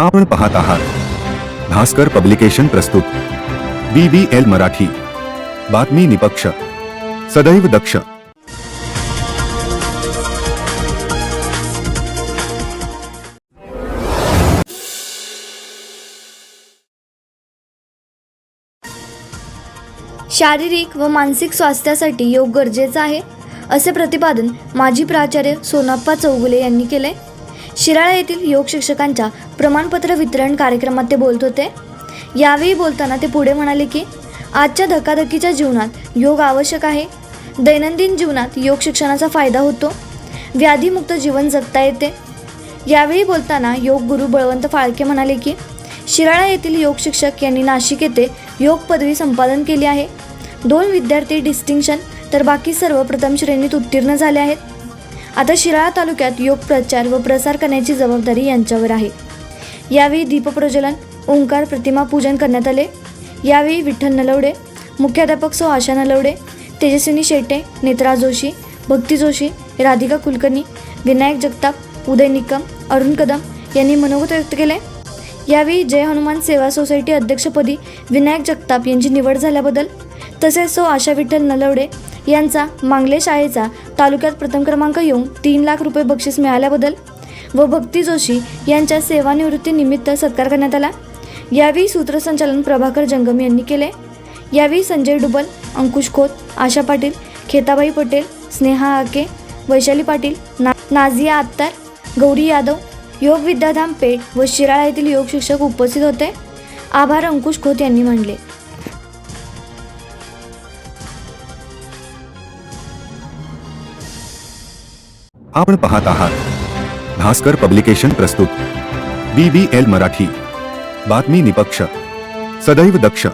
आपण पाहत आहात. भास्कर पब्लिकेशन प्रस्तुत. B B L Marathi. बातमी निपक्ष. सदैव दक्ष. शारीरिक व मानसिक स्वास्थ्यासाठी योग गरजेचा आहे असे प्रतिपादन माजी प्राचार्य सोनाप्पा चौगुले यांनी केले शिराळा येथील योग शिक्षकांच्या प्रमाणपत्र वितरण कार्यक्रमात ते बोलत होते. यावेळी बोलताना ते पुढे म्हणाले की आजच्या धकाधकीच्या जीवनात योग आवश्यक आहे. दैनंदिन जीवनात योग शिक्षणाचा फायदा होतो. व्याधीमुक्त जीवन जगता येते. यावेळी बोलताना योग गुरु बळवंत फाळके म्हणाले की शिराळा येथील योग शिक्षक यांनी नाशिक येथे योग पदवी संपादन केली आहे. दोन विद्यार्थी डिस्टिंक्शन तर बाकी सर्व प्रथम श्रेणीत उत्तीर्ण झाले आहेत. आता शिराळा तालुक्यात योग प्रचार व प्रसार करण्याची जबाबदारी यांच्यावर आहे. यावेळी दीपप्रज्वलन ओंकार प्रतिमा पूजन करण्यात आले. यावेळी विठ्ठल नलवडे मुख्याध्यापक सो आशा नलवडे तेजस्विनी शेटे नेत्रा जोशी भक्ती जोशी राधिका कुलकर्णी विनायक जगताप उदय निकम अरुण कदम यांनी मनोगत व्यक्त केले. यावेळी जय हनुमान सेवा सोसायटी अध्यक्षपदी विनायक जगताप यांची निवड झाल्याबद्दल तसेच सो आशा विठ्ठल नलवडे यांचा मांगले शाळेचा तालुक्यात प्रथम क्रमांक येऊन तीन लाख रुपये बक्षीस मिळाल्याबद्दल व भक्ती जोशी यांच्या सेवानिवृत्तीनिमित्त सत्कार करण्यात आला. यावेळी सूत्रसंचालन प्रभाकर जंगम यांनी केले. यावेळी संजय डुबल अंकुश खोत आशा पाटील खेताबाई पटेल स्नेहा आके वैशाली पाटील ना नाझिया आत्तार गौरी यादव योग विद्याधाम पेठ व शिराळा येथील योग शिक्षक उपस्थित होते. आभार अंकुश खोत यांनी मानले आपण पाहत आहात. भास्कर पब्लिकेशन प्रस्तुत. B B L Marathi. बातमी निपक्ष. सदैव दक्ष.